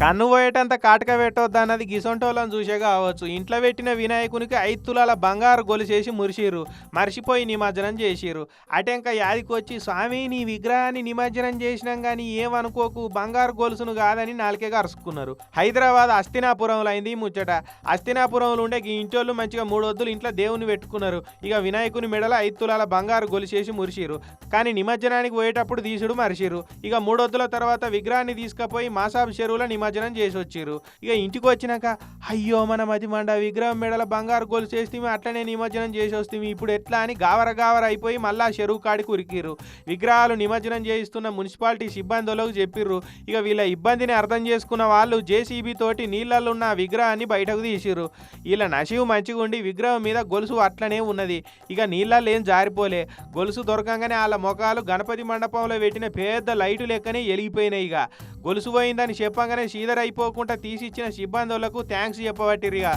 కన్ను పోయేటంత కాటక పెట్టొద్దు అన్నది గిసొంటోళ్ళని చూసే కావచ్చు. ఇంట్లో పెట్టిన వినాయకునికి ఐదు తులాల బంగారు గొలుసేసి మురిసిరు మర్చిపోయి నిమజ్జనం చేసిరు అటెంక యాదికి వచ్చి స్వామి నీ విగ్రహాన్ని నిమజ్జనం చేసినాం కానీ ఏమనుకోకు. బంగారు గొలుసును కాదని నాలుకే అరుచుకున్నారు హైదరాబాద్ అస్తినాపురంలో అయింది ఈ ముచ్చట. అస్తినాపురంలో ఉండే ఈ ఇంటోళ్ళు మంచిగా మూడు వద్దులు ఇంట్లో దేవుని పెట్టుకున్నారు. ఇక వినాయకుని మెడల ఐదు తులాల బంగారు గొలుసేసి మురిసిరు కానీ నిమజ్జనానికి పోయేటప్పుడు తీసుడు మరిసిరు ఇక మూడొద్దుల తర్వాత విగ్రహాన్ని తీసుకుపోయి మాసాబ్ చెరువులో నిమజ్జనం చేసి వచ్చిర్రు ఇక ఇంటికి వచ్చినాక అయ్యో మన మది మండ విగ్రహం మెడల బంగారు గొలుసు చేస్తే అట్లనే నిమజ్జనం చేసి వస్తే ఇప్పుడు ఎట్లా? అని గావర గావర అయిపోయి మళ్ళా చెరువు కాడికి ఉరికిర్రు. విగ్రహాలు నిమజ్జనం చేయిస్తున్న మున్సిపాలిటీ సిబ్బందులకు చెప్పిర్రు. ఇక వీళ్ళ ఇబ్బందిని అర్థం చేసుకున్న వాళ్ళు జేసీబీ తోటి నీళ్ళల్లో ఉన్న విగ్రహాన్ని బయటకు తీసిర్రు. వీళ్ళ నశివు మంచిగా ఉండి విగ్రహం మీద గొలుసు అట్లనే ఉన్నది. ఇక నీళ్ళల్లో ఏం జారిపోలే. గొలుసు దొరకంగానే వాళ్ళ ముఖాలు గణపతి మండపంలో పెట్టిన పెద్ద లైటు లెక్కనే ఎలిగిపోయినాయి ఇక. గొలుసు పోయిందని చెప్పంగానే సీదర్ అయిపోకుండా తీసిచ్చిన సిబ్బందులకు థ్యాంక్స్ చెప్పబట్టిరిగా